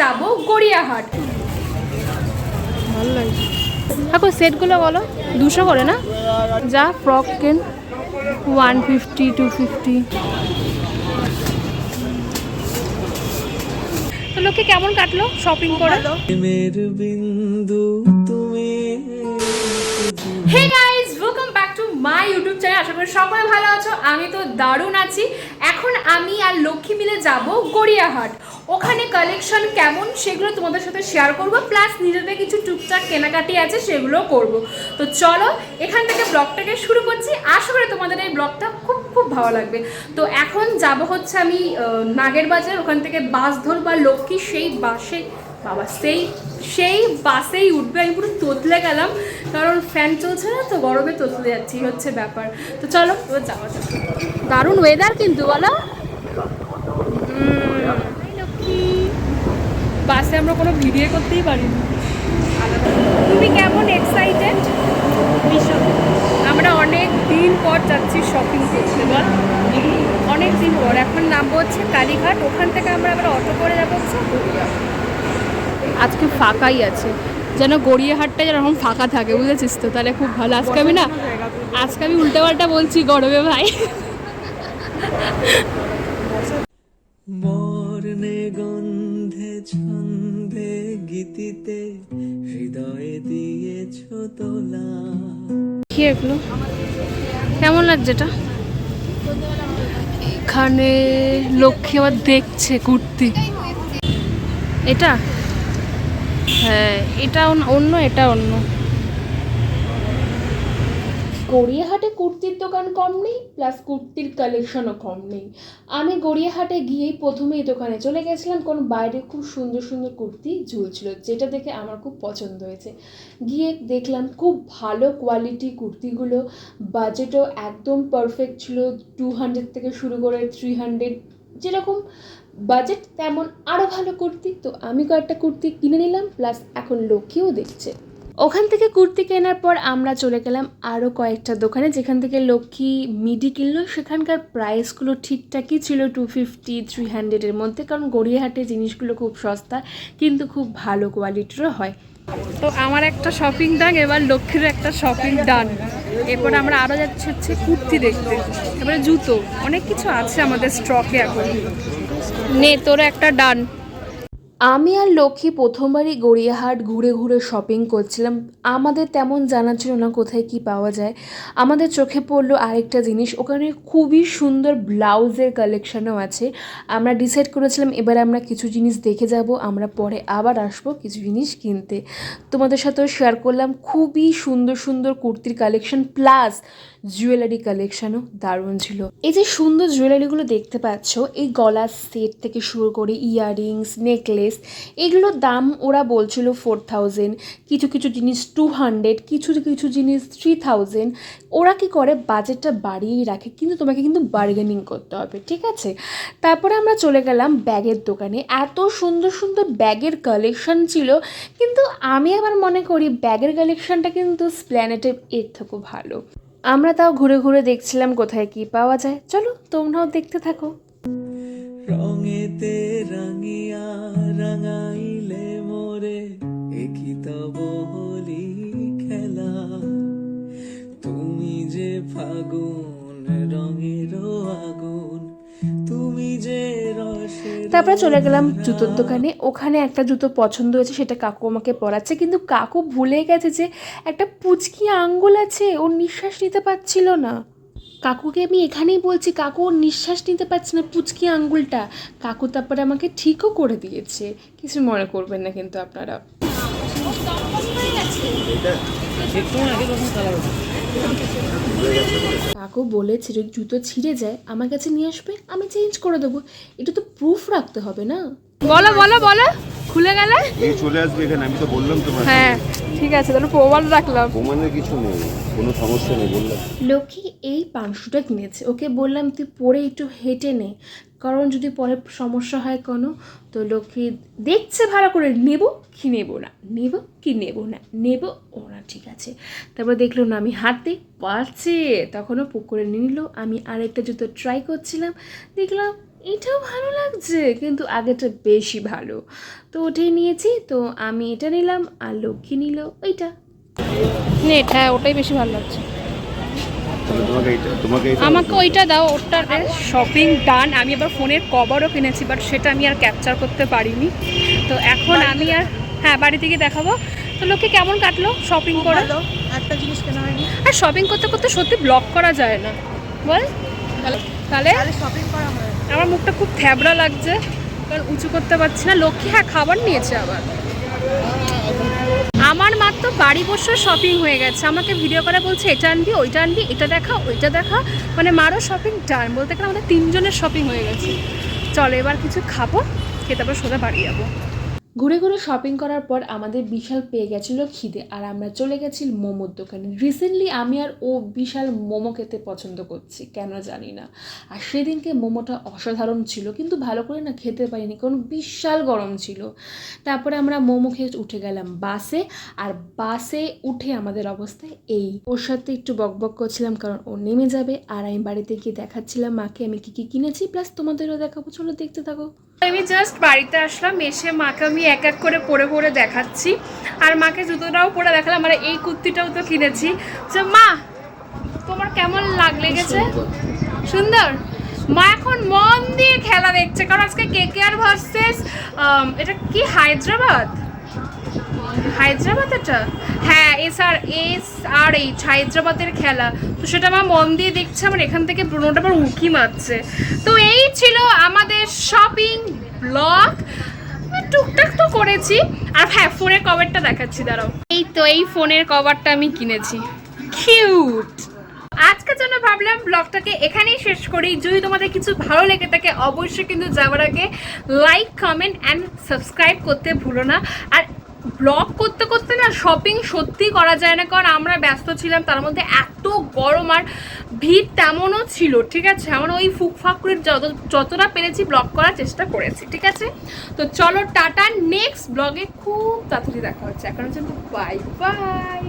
যাব গড়িয়াহাট। ভালো লাগছে। এখন সেটগুলো বলো দুশো করে না? যা ফ্রক কেন? One fifty two fifty. তো লোকে কেমন কাটলো শপিং করে? বিন্দু তুমি hey guys welcome back to my YouTube channel আশা করি সকলে ভালো আছো আমি তো দারুণ আছি। এখন আমি আর লক্ষ্মী মিলে যাব গড়িয়াহাট। ওখানে কালেকশন কেমন সেগুলো তোমাদের সাথে শেয়ার করব প্লাস নিজেদের কিছু টুকটাক কেনাকাটি আছে সেগুলো করব। তো চলো, এখান থেকে ব্লগটাকে শুরু করছি। আশা করি তোমাদের এই ব্লগটা খুব খুব ভালো লাগবে। তো এখন যাব হচ্ছে আমি নাগের বাজার, ওখান থেকে বাস ধর বা লক্ষ্মী সেই বাসে, বাবা, সেই সেই বাসেই উঠবে। আমি পুরো তোতলে গেলাম, কারণ ফ্যান চলছে না তো, গরমে তোতলে যাচ্ছি হচ্ছে ব্যাপার। তো চলো যাওয়া যাক। দারুণ ওয়েদার কিন্তু, বলো উম, লক্ষ্মী। বাসে আমরা কোনো ভিডিও করতেই পারিনি। তুমি কেমন এক্সাইটেড ভীষণ। আমরা অনেক দিন পর যাচ্ছি শপিং করতে বল। অনেক দিন পর। এখন নামবো হচ্ছে কালীঘাট। ওখান থেকে আমরা আবার অটো করে যাব হচ্ছে আজকে ফাঁকাই আছে। যেন গড়িয়াহাটটা যেরকম ফাঁকা থাকে বুঝেছিস তো? তাহলে খুব ভালো। আজকে আমি না আজকে আমি উল্টো পাল্টা বলছি গরমে ভাই। বর্ণে গন্ধে ছন্দে গীতিতে হৃদয়ে দিয়েছ তোলা। কি এগুলো? কেমন লাগছে এটা? এখানে লক্ষ্মী আবার দেখছে কুর্তি এটা? হ্যাঁ এটা অন- অন্য, এটা অন্য। গড়িয়াহাটে কুর্তির দোকান কম নেই প্লাস কুর্তির কালেকশনও কম নেই। আমি গড়িয়াহাটে গিয়েই প্রথমে এই দোকানে চলে গেছিলাম, কারণ বাইরে খুব সুন্দর সুন্দর কুর্তি ঝুলছিল, যেটা দেখে আমার খুব পছন্দ হয়েছে। গিয়ে দেখলাম খুব ভালো কোয়ালিটি কুর্তিগুলো বাজেটও একদম পারফেক্ট ছিল টু হান্ড্রেড থেকে শুরু করে থ্রি হান্ড্রেড যেরকম বাজেট তেমন আরও ভালো কুর্তি। তো আমি কয়েকটা কুর্তি কিনে নিলাম প্লাস এখন লক্ষ্মীও দেখছে। ওখান থেকে কুর্তি কেনার পর আমরা চলে গেলাম আরও কয়েকটা দোকানে, যেখান থেকে লক্ষ্মী মিডি কিনলো। সেখানকার প্রাইসগুলো ঠিকঠাকই ছিল টু ফিফটি থ্রি হান্ড্রেডের মধ্যে, কারণ গড়িয়াহাটে জিনিসগুলো খুব সস্তা, কিন্তু খুব ভালো কোয়ালিটিরও হয়। তো আমার একটা শপিং ডান এবার লক্ষ্মীর একটা শপিং ডান এরপর আমরা আরও যাচ্ছি হচ্ছে কুর্তি দেখতে, এবারে জুতো, অনেক কিছু আছে আমাদের স্টকে এখন। নে তোর একটা ডান আমি আর লক্ষ্মী প্রথমবারই গড়িয়াহাট ঘুরে ঘুরে শপিং করছিলাম। আমাদের তেমন জানা ছিল না কোথায় কি পাওয়া যায়। আমাদের চোখে পড়ল আরেকটা জিনিস, ওখানে খুবই সুন্দর ব্লাউজের কালেকশানও আছে। আমরা ডিসাইড করেছিলাম, এবার আমরা কিছু জিনিস দেখে যাব, আমরা পরে আবার আসব কিছু জিনিস কিনতে। তোমাদের সাথেও শেয়ার করলাম, খুবই সুন্দর সুন্দর কুর্তির কালেকশন প্লাস জুয়েলারি কালেকশনও দারুণ ছিল। এই যে সুন্দর জুয়েলারিগুলো দেখতে পাচ্ছ, এই গলার সেট থেকে শুরু করে ইয়াররিংস নেকলেস এগুলোর দাম ওরা বলছিল ফোর থাউজেন্ড কিছু কিছু জিনিস টু হান্ড্রেড কিছু কিছু জিনিস থ্রি থাউজেন্ড ওরা কি করে? বাজেটটা বাড়িয়েই রাখে, কিন্তু তোমাকে কিন্তু বার্গেনিং করতে হবে, ঠিক আছে? তারপরে আমরা চলে গেলাম ব্যাগের দোকানে। এত সুন্দর সুন্দর ব্যাগের কালেকশন ছিল, কিন্তু আমি আবার মনে করি ব্যাগের কালেকশনটা কিন্তু স্প্ল্যানেটের এর থেকেও ভালো। আমরা তাও ঘুরে ঘুরে দেখছিলাম কোথায় কি পাওয়া যায়। চলো তোমরাও দেখতে থাকো। রঙেতে রাঙিয়া রাঙাইলে মোরে একই তব হলি খেলা। তুমি যে ফাগুন রঙের আগুন তুমি যে তারপরে চলে গেলাম জুতোর দোকানে। ওখানে একটা জুতো পছন্দ হয়েছে সেটা কাকু আমাকে পরাচ্ছে। কিন্তু কাকু ভুলে গেছে যে একটা পুচকি আঙ্গুল আছে ওর নিঃশ্বাস নিতে পারছিল না। কাকুকে আমি এখানেই বলছি, কাকু নিঃশ্বাস নিতে পারছে না, পুচকি আঙ্গুলটা। কাকু তারপরে আমাকে ঠিকও করে দিয়েছে। কিছু মনে করবেন না কিন্তু আপনারা। কাকু বলেছে যদি জুতো ছিঁড়ে যায়, আমার কাছে নিয়ে আসবে, আমি চেঞ্জ করে দেবো। এটা তো প্রুফ রাখতে হবে না? বলো বলো বলো। খুলে গেলে? এই চলে আসবে এখানে আমি তো বললাম তোমার হ্যাঁ ঠিক আছে তাহলে প্রমাণ রাখলাম। প্রমাণের কিছু নেই কোনো সমস্যা নেই বললাম। লক্ষ্মী এই পাংশুটা কিনেছে। ওকে বললাম তুই পরে একটু হেঁটে নে কারণ যদি পরে সমস্যা হয় কোনো তো লক্ষ্মী দেখছে ভালো করে নেব কি নেব না নেব কি নেব না নেব ও না ঠিক আছে। তারপর দেখল না আমি হাঁটতে পারছে। তখনও পুকুরে নিয়ে নিল। আমি আরেকটা জুতো ট্রাই করছিলাম দেখলাম এটাও ভালো লাগছে কিন্তু আগেটা বেশি ভালো। তো ওটাই নিয়েছি তো আমি এটা নিলাম আর লক্ষ্মী নিল ওইটা। নেট হ্যাঁ ওটাই বেশি ভালো লাগছে। আমাকে ওইটা দাও ওটার শপিং ডান আমি আবার ফোনের কভারও কিনেছি বাট সেটা আমি আর ক্যাপচার করতে পারিনি। তো এখন আমি আর হ্যাঁ বাড়ি থেকে দেখাবো। তো লোকে কেমন কাটলো শপিং করে? একটা জিনিস কেনা হয়নি। আর শপিং করতে করতে সত্যি ব্লক করা যায় না। বল। তাহলে? তাহলে শপিং করা হয়। আমার মুখটা খুব থ্যাবড়া লাগছে, কারণ উঁচু করতে পারছি না। লক্ষ্মী হ্যাঁ খাবার নিয়েছে আবার। আমার মাত্র বাড়ি বসে শপিং হয়ে গেছে। আমাকে ভিডিও করে বলছে, এটা আনবি, ওইটা আনবি, এটা দেখা, ওইটা দেখা। মানে মারও শপিং ডান বলতে গেলে আমাদের তিনজনের শপিং হয়ে গেছে। চলো, এবার কিছু খাব খেয়ে তারপর সোজা বাড়ি যাব। ঘুরে ঘুরে শপিং করার পর আমাদের বিশাল পেয়ে গেছিল খিদে আর আমরা চলে গেছি মোমোর দোকানে। রিসেন্টলি আমি আর ও বিশাল মোমো খেতে পছন্দ করছি, কেন জানি না। আর সেদিনকে মোমোটা অসাধারণ ছিল, কিন্তু ভালো করে না খেতে পারিনি, কারণ বিশাল গরম ছিল। তারপরে আমরা মোমো খেয়ে উঠে গেলাম বাসে, আর বাসে উঠে আমাদের অবস্থা এই। ওর সাথে একটু বকবক করছিলাম, কারণ ও নেমে যাবে, আর আমি বাড়িতে গিয়ে দেখাচ্ছিলাম মাকে আমি কী কী কিনেছি, প্লাস তোমাদেরও দেখাবো, চলো দেখতে থাকো। আমি জাস্ট বাড়িতে আসলাম এসে মাকে আমি এক এক করে পরে পরে দেখাচ্ছি। আর মাকে জুতোটাও পরে দেখালাম আর এই কুর্তিটাও তো কিনেছি। যে মা তোমার কেমন লাগ লেগেছে সুন্দর। মা এখন মন দিয়ে খেলা দেখছে কারণ আজকে কে কে আর ভার্সেস এটা কি হায়দ্রাবাদ? হায়দ্রাবাদ এটা হ্যাঁ S R S R H, হায়দ্রাবাদের খেলা। তো সেটা আমার মন দিয়ে দেখছে, আমার এখান থেকে ব্রোনোটা আবার উঁকি মারছে। তো এই ছিল আমাদের শপিং ব্লগ টুকটাক তো করেছি। আর হ্যাঁ ফোনের কভারটা দেখাচ্ছি, দাঁড়াও। এই তো, এই ফোনের কভারটা আমি কিনেছি। কিউট আজকের জন্য ভাবলাম ব্লগটাকে এখানেই শেষ করি। যদি তোমাদের কিছু ভালো লেগে থাকে, অবশ্যই কিন্তু যাওয়ার আগে লাইক কমেন্ট অ্যান্ড সাবস্ক্রাইব করতে ভুলো না। আর ব্লগ করতে করতে না শপিং সত্যি করা যায় না, কারণ আমরা ব্যস্ত ছিলাম, তার মধ্যে এত গরম আর ভিড় তেমনও ছিল, ঠিক আছে? আমরা ওই ফুকফাক করে যত, যতটা পেরেছি ব্লগ করার চেষ্টা করেছি, ঠিক আছে? তো চলো টাটা নেক্সট ব্লগে খুব তাড়াতাড়ি দেখা হচ্ছে। এখন হচ্ছে বাই বাই